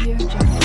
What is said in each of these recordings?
Audio Jungle.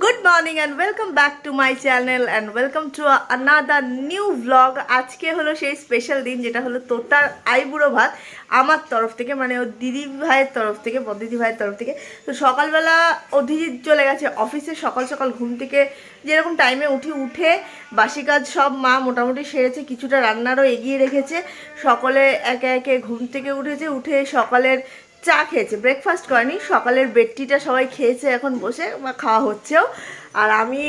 Good morning and welcome back to my channel and welcome to another new blog আজকে হলো সেই special দিন, যেটা হলো তোতার আইবুড়ো ভাত আমার তরফ থেকে মানে ওর দিদি ভাইয়ের তরফ থেকে দিদি ভাইয়ের তরফ থেকে। তো সকালবেলা অধিজিৎ চলে গেছে অফিসে সকাল সকাল ঘুম থেকে যেরকম টাইমে উঠি উঠে বাসি কাজ সব মা মোটামুটি সেরেছে, কিছুটা রান্নারও এগিয়ে রেখেছে। সকলে একে একে ঘুম থেকে উঠেছে, উঠে সকালের চা খেয়েছে। ব্রেকফাস্ট করেনি, সকালের বেডটিটা সবাই খেয়েছে এখন বসে, বা খাওয়া হচ্ছেও। আর আমি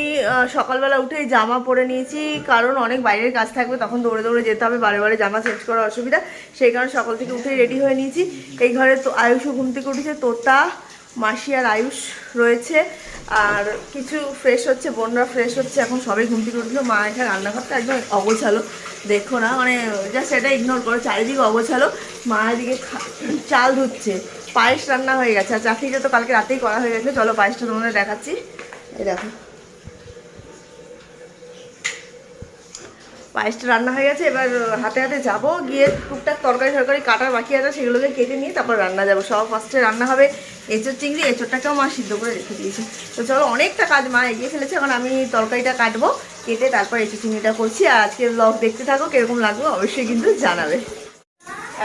সকালবেলা উঠে জামা পরে নিয়েছি, কারণ অনেক বাইরের কাজ থাকবে, তখন দৌড়ে দৌড়ে যেতে হবে, বারে বারে জামা চেঞ্জ করার অসুবিধা। সেই কারণে সকাল থেকে উঠে রেডি হয়ে নিয়েছি। এই ঘরে তো আয়ুষও ঘুম থেকে উঠেছে তোতা মাসি আর আয়ুষ রয়েছে, আর কিছু ফ্রেশ হচ্ছে, বোনরা ফ্রেশ হচ্ছে, এখন সবাই ঘুম থেকে উঠল। মা এখানে রান্নাঘরটা একদম অগোছালো। দেখো না মানে জাস্ট এটা ইগনোর করো, চারিদিকে অগোছালো। মা এদিকে চাল ধুচ্ছে। পায়েস রান্না হয়ে গেছে। আর চাকরিটা তো কালকে রাতেই করা হয়ে গেছে। চলো পায়েসটা তোমাদের দেখাচ্ছি। এই দেখো। পায়েসটা রান্না হয়ে গেছে। এবার হাতে হাতে যাব। গিয়ে টুকটাক তরকারি তরকারি কাটার বাকি আছে, সেগুলোকে কেটে নিয়ে তারপর রান্না যাব। সব ফার্স্টে রান্না হবে। এঁচোর চিংড়ি এঁচোরটাকেও মা সিদ্ধ করে রেখে দিয়েছে। তো চলো, অনেকটা কাজ মা এগিয়ে ফেলেছে, এখন আমি তরকারিটা কাটবো, কেটে তারপর এঁচোর চিংড়িটা করছি, আর আজকের ব্লগ দেখতে থাকো, কীরকম লাগবে অবশ্যই কিন্তু জানাবে।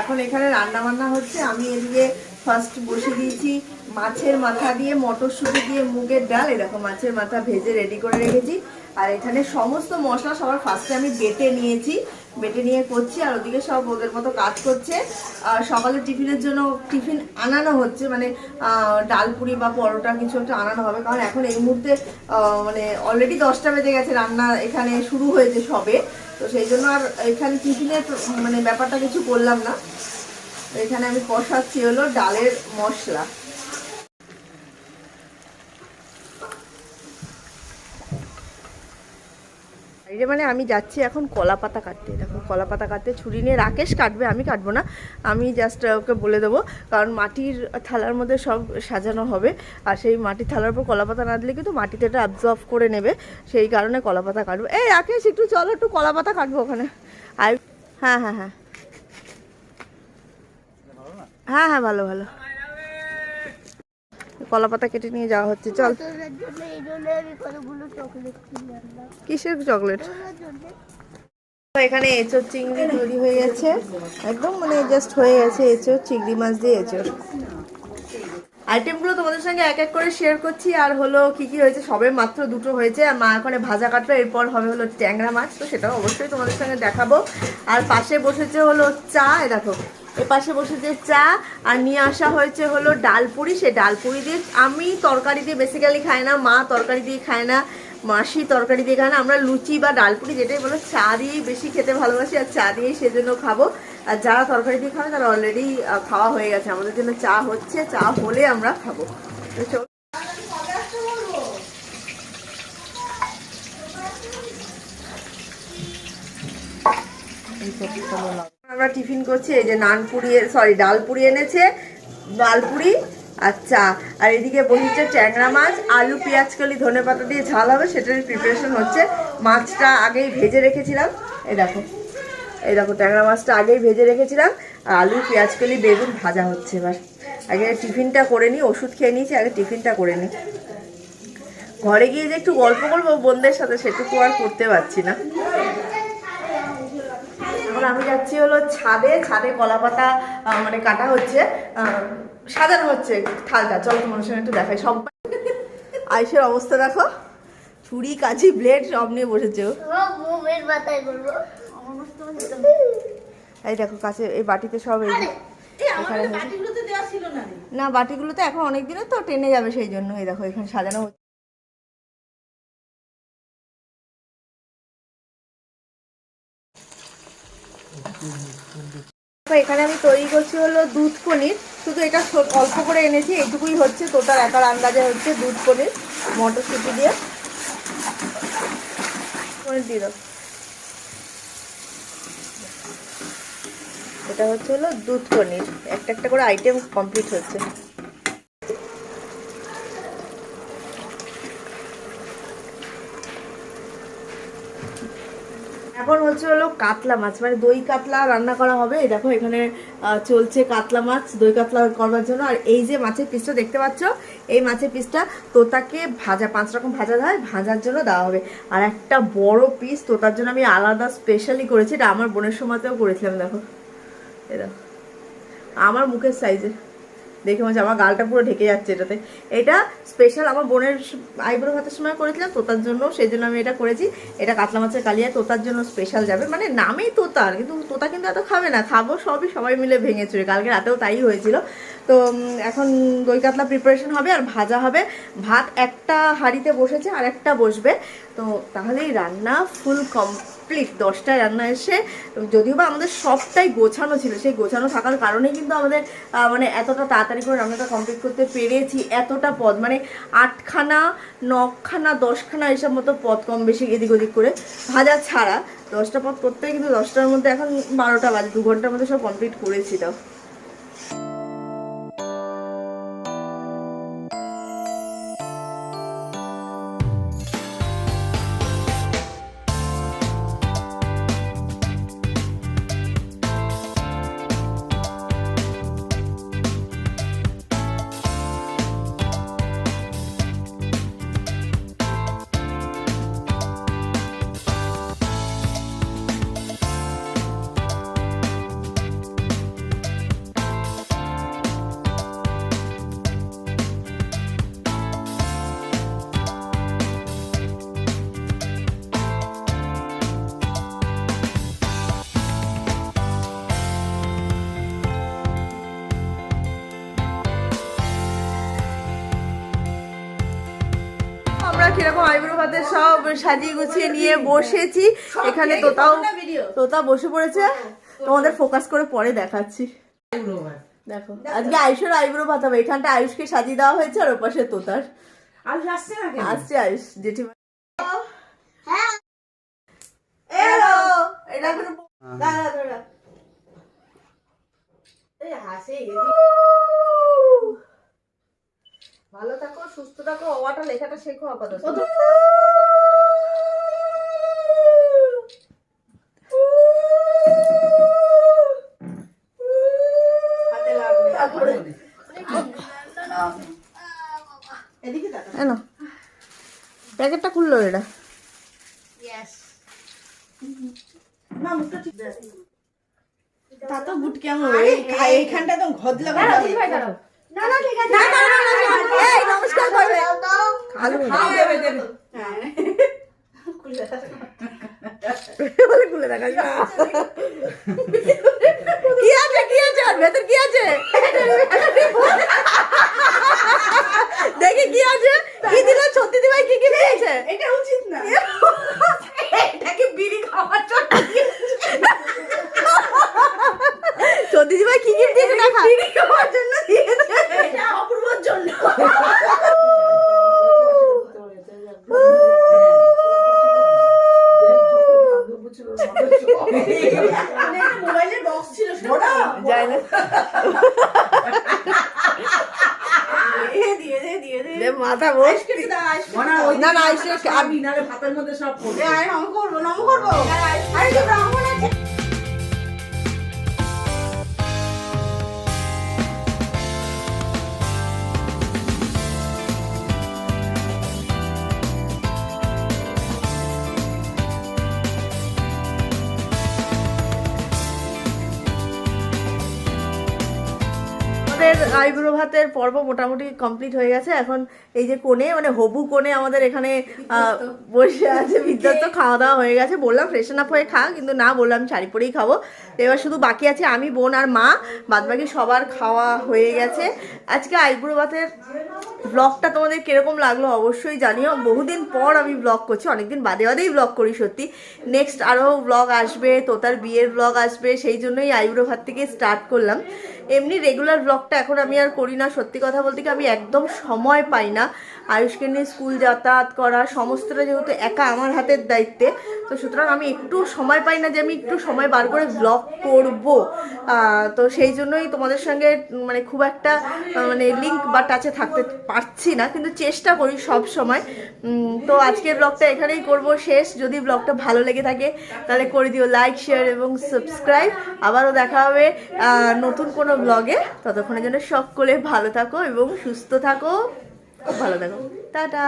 এখন এখানে রান্না বান্না হচ্ছে, আমি এদিকে ফার্স্ট বসে দিয়েছি মাছের মাথা দিয়ে, মটরশুঁটি দিয়ে, মুগের ডাল, এরকম মাছের মাথা ভেজে রেডি করে রেখেছি। আর এখানে সমস্ত মশলা সবার ফার্স্টে আমি বেটে নিয়েছি। বেটে নিয়ে করছি আর ওদিকে সব ওদের মতো কাজ করছে। আর সকালে টিফিনের জন্য টিফিন আনানো হচ্ছে মানে আহ, ডাল পুরি বা পরোটা কিছু একটা আনানো হবে। কারণ এখন এই মুহূর্তে মানে অলরেডি দশটা বেজে গেছে রান্না এখানে শুরু হয়েছে সবে। তো সেই জন্য আর এখানে টিফিনের মানে ব্যাপারটা কিছু করলাম না। এখানে আমি কষাচ্ছি হলো ডালের মশলা। যে মানে আমি যাচ্ছি এখন কলা পাতা কাটতে। দেখো, কলা পাতা কাটতে, ছুরি নিয়ে রাকেশ কাটবে, আমি কাটবো না। আমি জাস্ট ওকে বলে দেবো, কারণ মাটির থালার মধ্যে সব সাজানো হবে। আর সেই মাটির থালার উপর কলা পাতা না দিলে কিন্তু মাটিতে এটা অ্যাবজর্ব করে নেবে। সেই কারণে কলা পাতা কাটবো। এই রাকেশ, একটু চলো, একটু কলা পাতা কাটবো ওখানে। আর হ্যাঁ হ্যাঁ হ্যাঁ। হ্যাঁ হ্যাঁ ভালো ভালো। কলা পাতা কেটে নিয়ে যাওয়া হচ্ছে, চল। কিসের চকলেট? এখানে এঁচোর চিংড়ি তৈরি হয়ে গেছে। একদম মানে জাস্ট হয়ে গেছে এঁচোর, চিংড়ি মাছ দিয়ে এঁচোর। আইটেমগুলো তোমাদের সঙ্গে এক এক করে শেয়ার করছি। আর হলো কি কি হয়েছে, সবে মাত্র দুটো হয়েছে। আর মা ওখানে ভাজা কাটলো, এরপর হবে হলো ট্যাংরা মাছ। তো সেটাও অবশ্যই তোমাদের সঙ্গে দেখাবো। আর পাশে বসেছে হলো চা দেখো এ পাশে বসেছে চা আর নিয়ে আসা হয়েছে হলো ডালপুরি সে ডালপুরি দিয়ে আমি তরকারি দিয়ে বেসিক্যালি খাই না, মা তরকারি দিয়ে খায় না, মাসি তরকারি দিয়ে খায় না। আমরা লুচি বা ডালপুরি যেটাই বলো, চা দিয়েই বেশি খেতে ভালোবাসি আর চা দিয়েই সেজন্য খাব। আর যারা তরকারি দিয়ে খাবে তারা অলরেডি খাওয়া হয়ে গেছে। আমাদের জন্য চা হচ্ছে, চা হলে আমরা খাব। চলো। আমরা টিফিন করছি, এই যে নান পুরি সরি ডাল পুরি এনেছে, ডাল পুরি আচ্ছা আর এদিকে বসেছে ট্যাংরা মাছ, আলু, পেঁয়াজ, কলি, ধনে পাতা দিয়ে ঝাল হবে, সেটারই প্রিপারেশন হচ্ছে। মাছটা আগেই ভেজে রেখেছিলাম, এই দেখো এই দেখো, ট্যাংরা মাছটা আগেই ভেজে রেখেছিলাম, আর আলু, পেঁয়াজ, কলি, বেগুন ভাজা হচ্ছে এবার। আগে টিফিনটা করে নিই, ওষুধ খেয়ে নিয়েছি, আগে টিফিনটা করে নিই। ঘরে গিয়ে যে একটু গল্প করব বোনদের সাথে সেটুকু আর করতে পারছি না। এখন আমি যাচ্ছি হলো ছাদে ছাদে কলা পাতা মানে কাটা হচ্ছে সাজানো হচ্ছে থালটা। চলো তোমার সঙ্গে একটু দেখাই সব। আয়ুষের অবস্থা দেখো। ছুরি কাঁচি ব্লেড সব নিয়ে বসেছে এই দেখো কাছে এই বাটিতে সব এই এখানে। না বাটিগুলোতে এখন অনেক দিনে তো টেনে যাবে সেই জন্য। এই দেখো এখানে সাজানো হচ্ছে। এখানে আমি তৈরি করছি হলো দুধ পনির। শুধু এটা অল্প করে এনেছি, এইটুকুই হচ্ছে টোটাল একার আন্দাজে হচ্ছে দুধ পনির, মটরশুঁটি দিয়ে। পনির দিয়ে এটা হচ্ছে হলো দুধ পনির। একটা একটা করে আইটেম কমপ্লিট হচ্ছে। এখন হচ্ছে হলো কাতলা মাছ মানে দই কাতলা রান্না করা হবে। দেখো এখানে চলছে কাতলা মাছ, দই কাতলা করবার জন্য। আর এই যে মাছের পিসটা দেখতে পাচ্ছ, এই মাছের পিসটা তোতাকে ভাজা, পাঁচ রকম ভাজা দেওয়া হয়, ভাজার জন্য দেওয়া হবে। আর একটা বড় পিস তোতার জন্য আমি আলাদা স্পেশালি করেছি, এটা আমার বোনের সময়তেও করেছিলাম, দেখো। এই দেখো। আমার মুখের সাইজে দেখে মনে আমার গালটা পুরো ঢেকে যাচ্ছে এটাতে। এটা স্পেশাল আমার বোনের আইব্রো ভাতের সময় করেছিলাম, তোতার জন্য সেই জন্য আমি এটা করেছি। এটা কাতলা মাছের কালিয়া, তোতার জন্য স্পেশাল যাবে। মানে নামেই তোতার, কিন্তু তোতা কিন্তু এত খাবে না, খাব সবই, সবাই মিলে ভেঙে চুরে। কালকে রাতেও তাই হয়েছিল। তো এখন দই কাতলা প্রিপারেশন হবে আর ভাজা হবে। ভাত একটা হাঁড়িতে বসেছে, আর একটা বসবে। তো তাহলেই রান্না ফুল কমপ্লিট দশটায় রান্না এসে, যদিও বা আমাদের সবটাই গোছানো ছিল, সেই গোছানো থাকার কারণে কিন্তু আমাদের মানে এতটা তাড়াতাড়ি করে রান্নাটা কমপ্লিট করতে পেরেছি, এতটা পদ মানে আটখানা, নখানা, দশখানা এসব মতো পদ কম বেশি এদিক ওদিক করে ভাজা ছাড়া, দশটা পদ করতে কিন্তু দশটার মধ্যে এখন বারোটা বাজে, দু ঘণ্টার মধ্যে সব কমপ্লিট করেছি তাও। কীরকম আইব্রো ভাতে সব সাজিয়ে গুছিয়ে নিয়ে বসেছি। এখানে তোতাও তোতা বসে পড়েছে। তোমাদের ফোকাস করে পরে দেখাচ্ছি। দেখো আজকে আয়ুষের আইব্রো ভাত হবে। এখানটা আয়ুষকে সাজিয়ে দেওয়া হয়েছে আর ওপাশে তোতার। আসছে আয়ুষ জেঠিমা। হ্যাঁ। এটা দাঁড়া দাঁড়া এই হাসে। ভালো থাকো সুস্থ থাকো অওয়াটা লেখাটা শেখো আপাতত। প্যাকেটটা খুললো এটা। তা তো বুট কেমন এইখানটা তো ঘদলা না না ঠিক আছে। না না না এই নমস্কার করবে। আলু দেবে দেবে। বলে খুলে দেখা কি আছে কি আছে? ভেতর কি আছে? দেখি কি আছে। কি দিল? সত্যি দিবাই কি কি দিয়েছে? এটা উচিত না। এটাকে বিড়ি খাওয়ার জন্য সত্যি দিবাই কি কি দিয়েছে দেখা বিড়ি খাওয়ার জন্য দিয়েছে এটা অপূর্বর জন্য যায় না দে মাথা বস না না আইসে আমি নম করব নম করব। আরে তো ব্রাহ্মণ আছে। আইব্রো ভাতের পর্ব মোটামুটি কমপ্লিট হয়ে গেছে। এখন এই যে কোণে মানে হবু কোণে আমাদের এখানে বসে আছে বিদ্যুৎ খাওয়া দাওয়া হয়ে গেছে। বললাম ফ্রেশন আপ হয়ে খা। কিন্তু না বললাম শাড়ি পরেই খাব। এবার শুধু বাকি আছে আমি বোন আর মা। বাদ বাকি সবার খাওয়া হয়ে গেছে। আজকে আইবুড়ো ভাতের ব্লগটা তোমাদের কীরকম লাগল অবশ্যই জানিও। বহুদিন পর আমি ব্লগ করছি অনেকদিন বাদে বাদেই ব্লগ করি সত্যি। নেক্সট আরও ব্লগ আসবে তোতার বিয়ের ব্লগ আসবে সেই জন্যই আইবুড়ো ভাত থেকে স্টার্ট করলাম। এমনি রেগুলার ব্লগটা এখন আমি আর করি না। সত্যি কথা বলতে কি আমি একদম সময় পাই না। আয়ুষকে নিয়ে স্কুল যাতায়াত করা, সমস্তটা যেহেতু একা আমার হাতের দায়িত্বে, তো সুতরাং আমি একটু সময় পাই না যে আমি একটু সময় বার করে ব্লগ করব। তো সেই জন্যই তোমাদের সঙ্গে মানে খুব একটা মানে লিঙ্ক বা টাচে থাকতে পারছি না, কিন্তু চেষ্টা করি সব সময়। তো আজকের ব্লগটা এখানেই করব শেষ। যদি ব্লগটা ভালো লেগে থাকে, তাহলে করে দিও লাইক শেয়ার এবং সাবস্ক্রাইব আবারও দেখা হবে নতুন কোনো ব্লগে ততক্ষণের জন্য সকলে ভালো থাকো এবং সুস্থ থাকো। খুব ভালো থাকো টাটা!